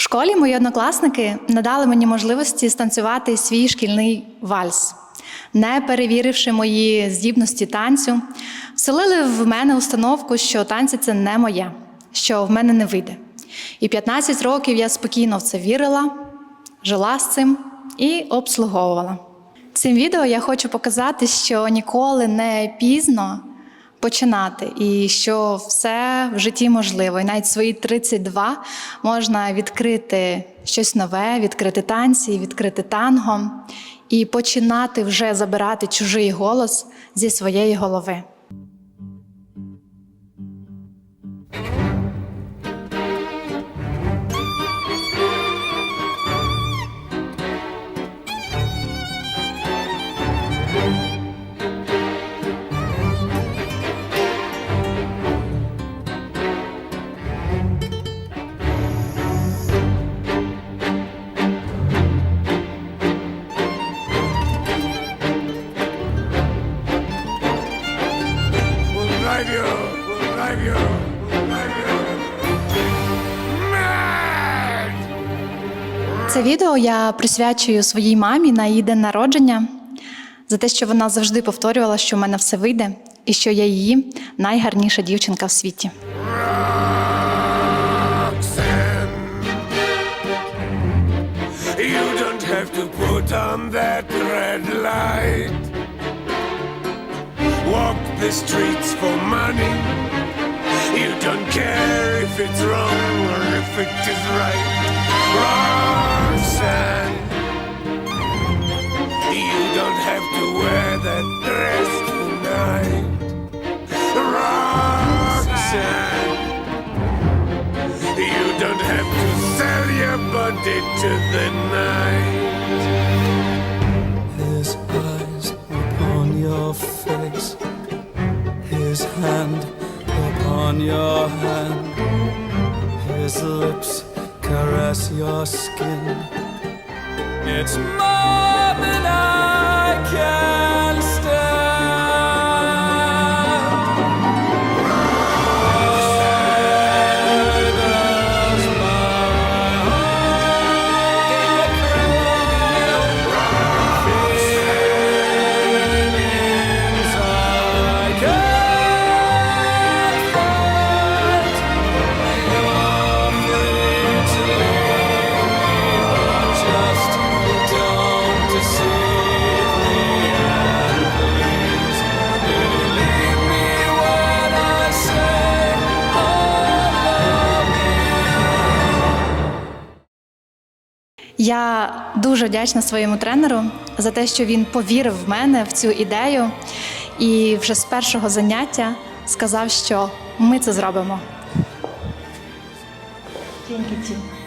В школі мої однокласники надали мені можливості станцювати свій шкільний вальс. Не перевіривши мої здібності танцю, вселили в мене установку, що танці це не моє, що в мене не вийде. І 15 років я спокійно в це вірила, жила з цим і обслуговувала. Цим відео я хочу показати, що ніколи не пізно починати, і що все в житті можливо. І навіть свої 32 можна відкрити щось нове, відкрити танці, відкрити танго і починати вже забирати чужий голос зі своєї голови. Drive you. We'll drive you. Це відео я присвячую своїй мамі на її день народження за те, що вона завжди повторювала, що в мене все вийде, і що я її найгарніша дівчинка в світі. You don't have to put on that red light. Walk the streets for money. You don't care if it's wrong or if it is right. Roxanne, you don't have to wear that dress tonight. Roxanne. You don't have to sell your body to the night. His eyes upon your face, his hand upon your hand, his lips caress your skin. It's more than I can Я дуже вдячна своєму тренеру за те, що він повірив в мене в цю ідею, і вже з першого заняття сказав, що ми це зробимо. Тінькі-ті.